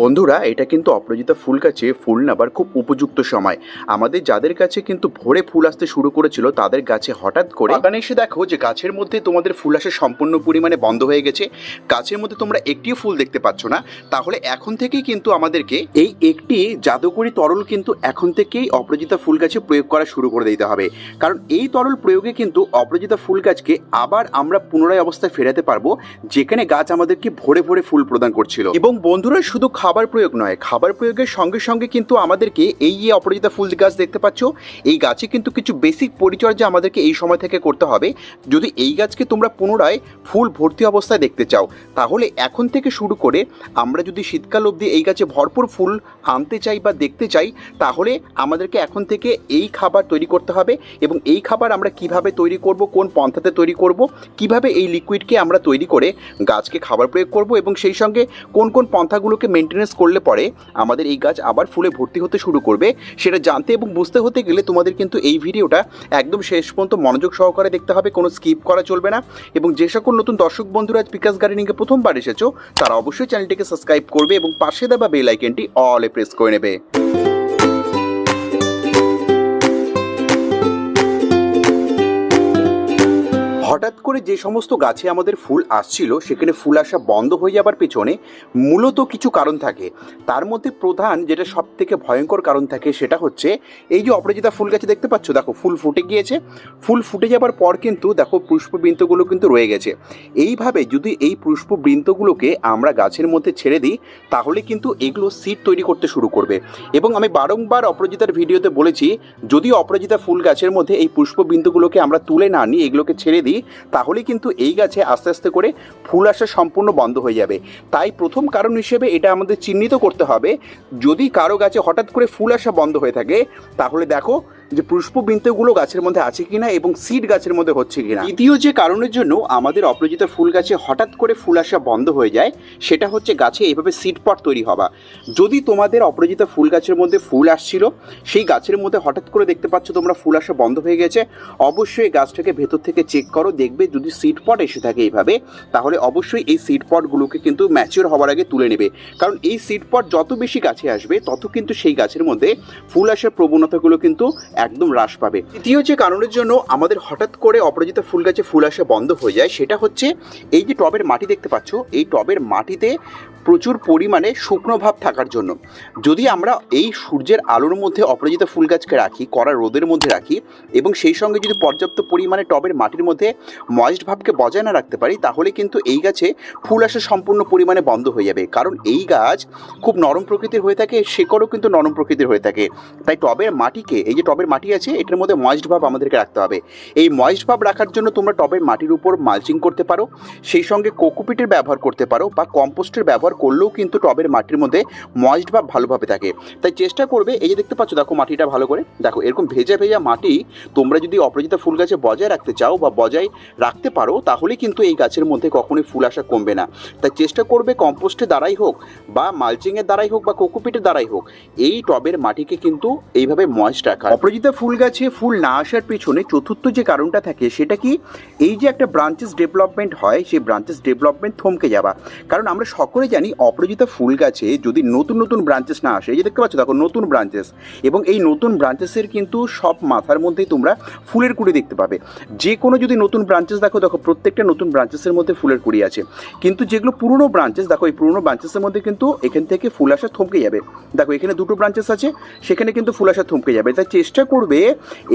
বন্ধুরা, এটা কিন্তু অপরাজিতা ফুল গাছে ফুল নেবার খুব উপযুক্ত সময়। আমাদের যাদের কাছে কিন্তু ভোরে ফুল আসতে শুরু করেছিল, তাদের গাছে হঠাৎ করে বাগানে এসে দেখো যে গাছের মধ্যে তোমাদের ফুল আসা সম্পূর্ণ পরিমাণে বন্ধ হয়ে গেছে। গাছের মধ্যে তোমরা একটিও ফুল দেখতে পাচ্ছ না। তাহলে এখন থেকেই কিন্তু আমাদেরকে এই একটি জাদুকরি তরল কিন্তু এখন থেকেই অপরাজিতা ফুল গাছে প্রয়োগ করা শুরু করে দিতে হবে। কারণ এই তরল প্রয়োগে কিন্তু অপরাজিতা ফুল গাছকে আবার আমরা পুনরায় অবস্থায় ফেরাতে পারব, যেখানে গাছ আমাদেরকে ভরে ভরে ফুল প্রদান করছিল। এবং বন্ধুরা, শুধু খাবার প্রয়োগ নয়। খাবার প্রয়োগের সঙ্গে সঙ্গে কিন্তু আমাদেরকে এই যে অপরাজিতা ফুল গাছ দেখতে পাচ্ছ, এই গাছে কিন্তু কিছু বেসিক পরিচর্যা আমাদেরকে এই সময় থেকে করতে হবে। যদি এই গাছকে তোমরা পুনরায় ফুল ভর্তি অবস্থায় দেখতে চাও, তাহলে এখন থেকে শুরু করে আমরা যদি শীতকাল অবধি এই গাছে ভরপুর ফুল আনতে চাই বা দেখতে চাই, তাহলে আমাদেরকে এখন থেকে এই খাবার তৈরি করতে হবে এবং এই খাবার আমরা কীভাবে তৈরি করব, কোন পন্থাতে তৈরি করব, কীভাবে এই লিকুইডকে আমরা তৈরি করে গাছকে খাবার প্রয়োগ করব এবং সেই সঙ্গে কোন কোন পন্থাগুলোকে মেনটেনেন্স করলে পরে আমাদের এই গাছ আবার ফুলে ভর্তি হতে শুরু করবে। সেটা জানতে এবং বুঝতে হতে গেলে তোমাদের কিন্তু এই ভিডিওটা একদম শেষ পর্যন্ত মনোযোগ সহকারে দেখতে হবে, কোনো স্কিপ করা চলবে না। এবং যে সকল নতুন দর্শক বন্ধুরা আজ বিকাশ গার্ডেনিংয়ে প্রথমবার এসেছ, তারা অবশ্যই চ্যানেলটিকে সাবস্ক্রাইব করবে এবং পাশে দেওয়া বেলাইকেনটি অলে প্রেস করে নেবে। হঠাৎ করে যে সমস্ত গাছে আমাদের ফুল আসছিল, সেখানে ফুল আসা বন্ধ হয়ে যাবার পেছনে মূলত কিছু কারণ থাকে। তার মধ্যে প্রধান যেটা সব থেকে ভয়ঙ্কর কারণ থাকে সেটা হচ্ছে, এই যে অপরাজিতা ফুল গাছে দেখতে পাচ্ছ? দেখো, ফুল ফুটে গিয়েছে। ফুল ফুটে যাবার পর কিন্তু দেখো, পুষ্পবৃন্তগুলো কিন্তু রয়ে গেছে। এইভাবে যদি এই পুষ্পবৃন্তগুলোকে আমরা গাছের মধ্যে ছেড়ে দিই, তাহলে কিন্তু এগুলো সিড তৈরি করতে শুরু করবে। এবং আমি বারংবার অপরাজিতার ভিডিওতে বলেছি, যদি অপরাজিতা ফুল গাছের মধ্যে এই পুষ্পবিন্দুগুলোকে আমরা তুলে না নিই, এগুলোকে ছেড়ে দিই তাহলে কিন্তু এই গাছে আস্তে আস্তে করে ফুল আসা সম্পূর্ণ বন্ধ হয়ে যাবে। তাই প্রথম কারণ হিসেবে এটা আমাদের চিহ্নিত করতে হবে। যদি কারও গাছে হঠাৎ করে ফুল আসা বন্ধ হয়ে থাকে, তাহলে দেখো যে পুষ্পবিন্দুগুলো গাছের মধ্যে আছে কিনা এবং সিড গাছের মধ্যে হচ্ছে কিনা। দ্বিতীয় যে কারণের জন্য আমাদের অপরাজিত ফুল গাছে হঠাৎ করে ফুল আসা বন্ধ হয়ে যায়, সেটা হচ্ছে গাছে এইভাবে সিড পট তৈরি হওয়া। যদি তোমাদের অপরাজিত ফুল গাছের মধ্যে ফুল আসছিল, সেই গাছের মধ্যে হঠাৎ করে দেখতে পাচ্ছ তোমরা ফুল আসা বন্ধ হয়ে গেছে, অবশ্যই গাছটাকে ভেতর থেকে চেক করো, দেখবে যদি সিড পট এসে থাকে এইভাবে, তাহলে অবশ্যই এই সিড পটগুলোকে কিন্তু ম্যাচিওর হওয়ার আগে তুলে নেবে। কারণ এই সিড পট যত বেশি গাছে আসবে, তত কিন্তু সেই গাছের মধ্যে ফুল আসার প্রবণতাগুলো কিন্তু একদম হ্রাস পাবে। তৃতীয় যে কারণের জন্য আমাদের হঠাৎ করে অপরাজিত ফুল গাছে ফুল আসা বন্ধ হয়ে যায়, সেটা হচ্ছে এই যে টবের মাটি দেখতে পাচ্ছ, এই টবের মাটিতে প্রচুর পরিমাণে শুকনো ভাব থাকার জন্য। যদি আমরা এই সূর্যের আলোর মধ্যে অপরাজিত ফুল গাছকে রাখি, কড়া রোদের মধ্যে রাখি এবং সেই সঙ্গে যদি পর্যাপ্ত পরিমাণে টবের মাটির মধ্যে ময়েস্ট ভাবকে বজায় না রাখতে পারি, তাহলে কিন্তু এই গাছে ফুল আসা সম্পূর্ণ পরিমাণে বন্ধ হয়ে যাবে। কারণ এই গাছ খুব নরম প্রকৃতির হয়ে থাকে, শেকড়ও কিন্তু নরম প্রকৃতির হয়ে থাকে। তাই টবের মাটিকে, এই যে টবের মাটি আছে, এটার মধ্যে ময়েস্ট ভাব আমাদেরকে রাখতে হবে। এই ময়েস্ট ভাব রাখার জন্য তোমরা টবের মাটির উপর মালচিং করতে পারো, সেই সঙ্গে কোকোপিটের ব্যবহার করতে পারো বা কম্পোস্টের ব্যবহার করলেও কিন্তু টবের মাটির মধ্যে ময়েস্ট ভাব ভালোভাবে থাকে। তাই চেষ্টা করবে, এই যে দেখতে পাচ্ছ, দেখো মাটিটা ভালো করে, দেখো এরকম ভেজা ভেজা মাটি তোমরা যদি অপরাজিতা ফুল গাছে বজায় রাখতে চাও বা বজায় রাখতে পারো, তাহলে কিন্তু এই গাছের মধ্যে কখনোই ফুল আসা কমবে না। তাই চেষ্টা করবে কম্পোস্টের দ্বারাই হোক বা মালচিংয়ের দ্বারাই হোক বা কোকোপিটের দ্বারাই হোক, এই টবের মাটিকে কিন্তু এইভাবে ময়েস্ট রাখা অপরাজিতা ফুল গাছে ফুল না আসার পেছনে চতুর্থ যে কারণটা থাকে সেটা কি? এই যে একটা ব্রাঞ্চেস ডেভেলপমেন্ট হয়, সেই ব্রাঞ্চেস ডেভেলপমেন্ট থমকে যাওয়া। কারণ আমরা সকলে জানি অপরাজিতা ফুল গাছে যদি নতুন নতুন ব্রাঞ্চেস না আসে, এই যে দেখতে পাচ্ছ দেখো নতুন ব্রাঞ্চেস এবং এই নতুন ব্রাঞ্চেসের কিন্তু সব মাথার মধ্যেই তোমরা ফুলের কুড়ি দেখতে পাবে। যে কোনো যদি নতুন ব্রাঞ্চেস দেখো দেখো প্রত্যেকটা নতুন ব্রাঞ্চেসের মধ্যে ফুলের কুড়ি আছে। কিন্তু যেগুলো পুরনো ব্রাঞ্চেস দেখো এই পুরনো ব্রাঞ্চেসের মধ্যে কিন্তু এখান থেকে ফুল আসা থমকে যাবে। দেখো এখানে দুটো ব্রাঞ্চেস আছে, সেখানে কিন্তু ফুল আসা থমকে যাবে। তাই চেষ্টা করবে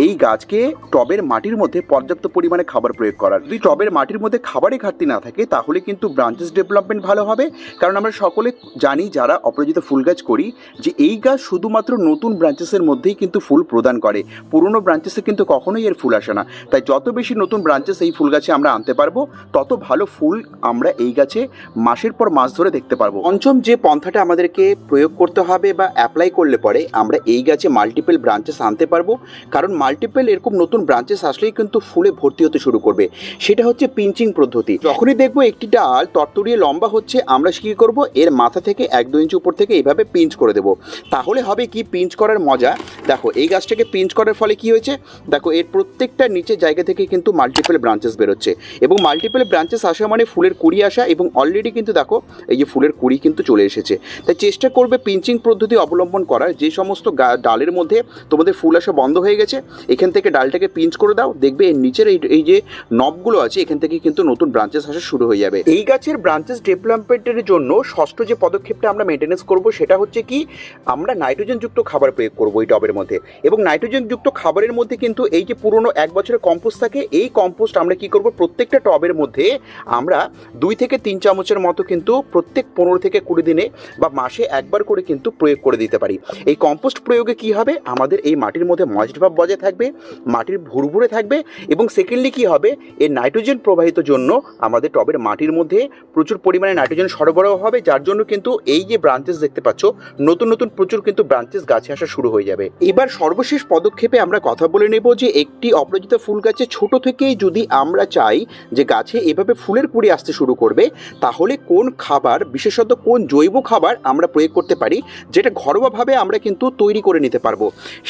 এই গাছকে টবের মাটির মধ্যে পর্যাপ্ত পরিমাণে খাবার প্রয়োগ করার। যদি টবের মাটির মধ্যে খাবারের ঘাটতি না থাকে, তাহলে কিন্তু ব্রাঞ্চেস ডেভেলপমেন্ট ভালো হবে। কারণ আমরা সকলে জানি, যারা অপরাজিত ফুল গাছ করি, যে এই গাছ শুধুমাত্র নতুন ব্রাঞ্চেসের মধ্যেই কিন্তু ফুল প্রদান করে। পুরনো ব্রাঞ্চেসে কিন্তু কখনোই এর ফুল আসে না। তাই যত বেশি নতুন ব্রাঞ্চেস এই ফুল গাছে আমরা আনতে পারব, তত ভালো ফুল আমরা এই গাছে মাসের পর মাস ধরে দেখতে পারব। পঞ্চম যে পন্থাটা আমাদেরকে প্রয়োগ করতে হবে বা অ্যাপ্লাই করলে পরে আমরা এই গাছে মাল্টিপল ব্রাঞ্চেস আনতে পারব। পারব। কারণ মাল্টিপল এরকম নতুন ব্রাঞ্চেস আসলেই কিন্তু ফুলে ভর্তি হতে শুরু করবে। সেটা হচ্ছে পিঞ্চিং পদ্ধতি। যখনই দেখব একটি ডাল তরতরিয়ে লম্বা হচ্ছে, আমরা কী করব? এর মাথা থেকে এক দু ইঞ্চি উপর থেকে এইভাবে পিঞ্চ করে দেবো। তাহলে হবে কি? পিঞ্চ করার মজা। দেখো, এই গাছটাকে পিঞ্চ করার ফলে কি হয়েছে? দেখো, এর প্রত্যেকটা নিচে জায়গা থেকে কিন্তু মাল্টিপল ব্রাঞ্চেস বেরোচ্ছে। এবং মাল্টিপল ব্রাঞ্চেস আসা মানে ফুলের কুড়ি আসা এবং অলরেডি কিন্তু দেখো, এই যে ফুলের কুড়ি কিন্তু চলে এসেছে। তাই চেষ্টা করবে পিঞ্চিং পদ্ধতি অবলম্বন করার। যে সমস্ত ডালের মধ্যে তোমাদের ফুল আসা বন্ধ হয়ে গেছে, এখান থেকে ডালটাকে পিঞ্চ করে দাও, দেখবে এর নিচের এই এই যে নবগুলো আছে, এখান থেকে কিন্তু নতুন ব্রাঞ্চেস আসা শুরু হয়ে যাবে। এই গাছের ব্রাঞ্চেস ডেভেলপমেন্টের জন্য ষষ্ঠ যে পদক্ষেপটা আমরা মেনটেনেন্স করব, সেটা হচ্ছে কি, আমরা নাইট্রোজেনযুক্ত খাবার প্রয়োগ করব এই টবের মধ্যে। এবং নাইট্রোজেনযুক্ত খাবারের মধ্যে কিন্তু এই যে পুরনো এক বছরের কম্পোস্ট থাকে, এই কম্পোস্ট আমরা কি করব, প্রত্যেকটা টবের মধ্যে আমরা দুই থেকে তিন চামচের মতো কিন্তু প্রত্যেক পনেরো থেকে কুড়ি দিনে বা মাসে একবার করে কিন্তু প্রয়োগ করে দিতে পারি। এই কম্পোস্ট প্রয়োগে কি হবে? আমাদের এই মাটির মধ্যে ময়েস্ট ভাব বজায় থাকবে, মাটির ভুরভুরে থাকবে এবং সেকেন্ডলি কি হবে? এর নাইট্রোজেন প্রবাহিত জন্য আমাদের টবের মাটির মধ্যে প্রচুর পরিমাণে নাইট্রোজেন সরবরাহ হবে, যার জন্য কিন্তু এই যে ব্রাঞ্চেস দেখতে পাচ্ছ, নতুন নতুন প্রচুর কিন্তু ব্রাঞ্চেস গাছে আসা শুরু হয়ে যাবে। এবার সর্বশেষ পদক্ষেপে আমরা কথা বলে নেব যে একটি অপরাজিত ফুল গাছে ছোট থেকেই যদি আমরা চাই যে গাছে এভাবে ফুলের কুড়ি আসতে শুরু করবে, তাহলে কোন খাবার, বিশেষত কোন জৈব খাবার আমরা প্রয়োগ করতে পারি, যেটা ঘরোয়াভাবে আমরা কিন্তু তৈরি করে নিতে পারব?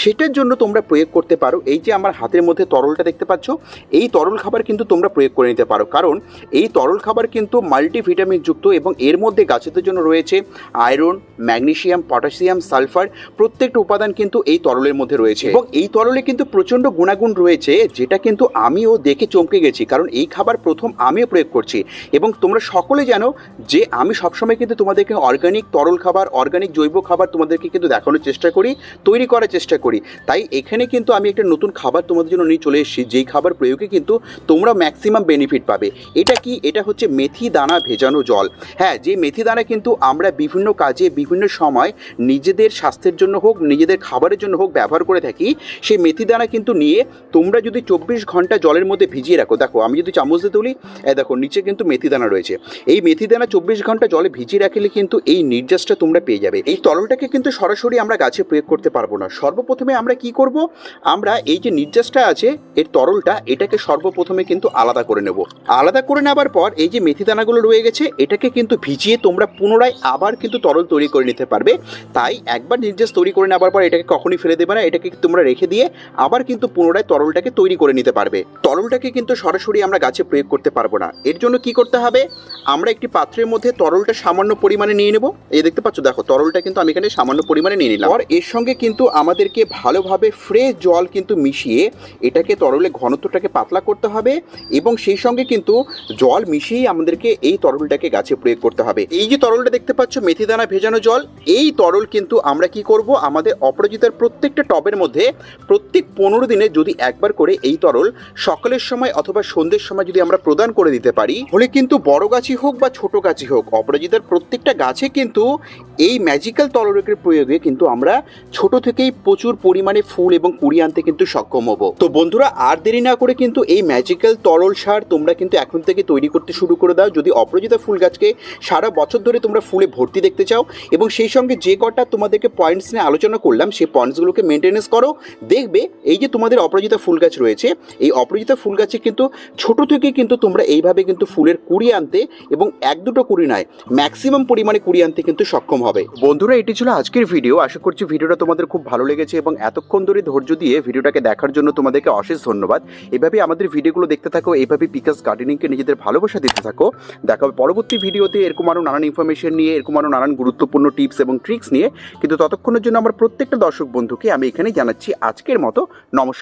সেটার জন্য তোমরা প্রয়োগ করতে পারো। এই যে আমার হাতের মধ্যে তরলটা দেখতে পাচ্ছ, এই তরল খাবার কিন্তু তোমরা প্রয়োগ করে নিতে পারো। কারণ এই তরল খাবার কিন্তু মাল্টিভিটামিন যুক্ত এবং এর মধ্যে গাছেদের জন্য রয়েছে আয়রন ম্যাগনেশিয়াম পটাশিয়াম সালফার প্রত্যেকটা উপাদান কিন্তু এই তরলের মধ্যে রয়েছে। এবং এই তরলে কিন্তু প্রচণ্ড গুণাগুণ রয়েছে, যেটা কিন্তু আমিও দেখে চমকে গেছি। কারণ এই খাবার প্রথম আমিও প্রয়োগ করছি। এবং তোমরা সকলে জানো যে আমি সবসময় কিন্তু তোমাদেরকে অর্গানিক তরল খাবার অর্গানিক জৈব খাবার তোমাদেরকে কিন্তু দেখানোর চেষ্টা করি, তৈরি করার চেষ্টা করি। তাই এখানে কিন্তু আমি একটা নতুন খাবার তোমাদের জন্য নিয়ে চলে এসেছি। যেই খাবার প্রয়োগে কিন্তু তোমরা ম্যাক্সিমাম বেনিফিট পাবে। এটা কি? এটা হচ্ছে মেথি দানা ভেজানো জল। হ্যাঁ যে মেথি দানা কিন্তু আমরা বিভিন্ন কাজে, বিভিন্ন সময় নিজেদের স্বাস্থ্যের জন্য হোক, নিজেদের খাবারের জন্য হোক ব্যবহার করে থাকি। সেই মেথি দানা কিন্তু নিয়ে তোমরা যদি চব্বিশ ঘণ্টা জলের মধ্যে ভিজিয়ে রাখো, দেখো আমি যদি চামচ দিয়ে তুলি দেখো নিচে কিন্তু মেথি দানা রয়েছে। এই মেথি দানা চব্বিশ ঘণ্টা জলে ভিজিয়ে রাখলে কিন্তু এই নির্যাসটা তোমরা পেয়ে যাবে। এই তরলটাকে কিন্তু সরাসরি আমরা গাছে প্রয়োগ করতে পারব না। সর্বপ্রথমে আমরা কি করব? আমরা এই যে নির্যাসটা আছে, এর তরলটা এটাকে সর্বপ্রথমে কিন্তু আলাদা করে নেব। আলাদা করে নেবার পর এই যে মেথি দানাগুলো রয়ে গেছে, এটাকে কিন্তু ভিজিয়ে তোমরা পুনরায় আবার কিন্তু তরল তৈরি করে নিতে পারবে। তাই একবার নির্যাস তৈরি করে নেবার পর এটাকে কখনই ফেলে দেবে না, এটাকে তোমরা রেখে দিয়ে আবার কিন্তু পুনরায় তরলটাকে তৈরি করে নিতে পারবে। তরলটাকে কিন্তু সরাসরি আমরা গাছে প্রয়োগ করতে পারব না। এর জন্য কি করতে হবে? আমরা একটি পাত্রের মধ্যে তরলটা সামান্য পরিমাণে নিয়ে নেব। এই দেখতে পাচ্ছ? দেখো, তরলটা কিন্তু আমি এখানে সামান্য পরিমাণে নিয়ে নিলাম। আর এর সঙ্গে কিন্তু আমাদেরকে ভালোভাবে ফ্রেশ জল কিন্তু মিশিয়ে এটাকে তরলে ঘনত্বটাকে পাতলা করতে হবে এবং সেই সঙ্গে কিন্তু জল মিশিয়েই আমাদেরকে এই তরলটাকে গাছে প্রয়োগ করতে হবে। এই যে তরলটা দেখতে পাচ্ছ, মেথি দানা ভেজানো জল, এই তরল কিন্তু আমরা কি করব? আমাদের অপরাজিতার প্রত্যেকটা টবের মধ্যে প্রত্যেক পনেরো দিনে যদি একবার করে এই তরল সকালের সময় অথবা সন্ধ্যের সময় যদি আমরা প্রদান করে দিতে পারি, হলে কিন্তু বড় গাছই হোক বা ছোট গাছই হোক, অপরাজিতার প্রত্যেকটা গাছে কিন্তু এই ম্যাজিক্যাল তরলের প্রয়োগে কিন্তু আমরা ছোট থেকেই প্রচুর পরিমাণে ফুল এবং কুড়ি আনতে কিন্তু সক্ষম হব। তো বন্ধুরা, আর দেরি না করে কিন্তু এই ম্যাজিক্যাল তরল সার তোমরা কিন্তু এখন থেকে তৈরি করতে শুরু করে দাও। যদি অপরাজিতা ফুল গাছকে সারা বছর ধরে তোমরা ফুলে ভর্তি দেখতে চাও এবং সেই সঙ্গে যে কটা তোমাদেরকে পয়েন্টস নিয়ে আলোচনা করলাম, সেই পয়েন্টসগুলোকে মেনটেনেন্স করো। দেখবে এই যে তোমাদের অপরাজিতা ফুল গাছ রয়েছে, এই অপরাজিতা ফুল গাছে কিন্তু ছোট থেকে কিন্তু তোমরা এইভাবে কিন্তু ফুলের কুড়ি আনতে এবং এক দুটো কুড়ি নয় ম্যাক্সিমাম পরিমাণে কুড়ি আনতে কিন্তু সক্ষম হবে। বন্ধুরা, এটি ছিল আজকের ভিডিও আশা করছি ভিডিওটা তোমাদের খুব ভালো লেগেছে এবং এতক্ষণ ধরে ধৈর্য দিয়ে ভিডিওটাকে দেখার জন্য তোমাদেরকে অশেষ ধন্যবাদ। এভাবে আমাদের ভিডিওগুলো দেখতে থাকো, এইভাবে পিকাস গার্ডেনিংকে নিজেদের ভালোবাসা দিতে থাকো। দেখা হবে পরবর্তী ভিডিওতে এরকম আরও নানান ইনফরমেশন নিয়ে, এরকম আরও নানান গুরুত্বপূর্ণ টিপস এবং ট্রিক্স নিয়ে, কিন্তু ততক্ষণের জন্য আমার প্রত্যেকটা দর্শক বন্ধুকে আমি এখানেই জানাচ্ছি আজকের মতো। নমস্কার।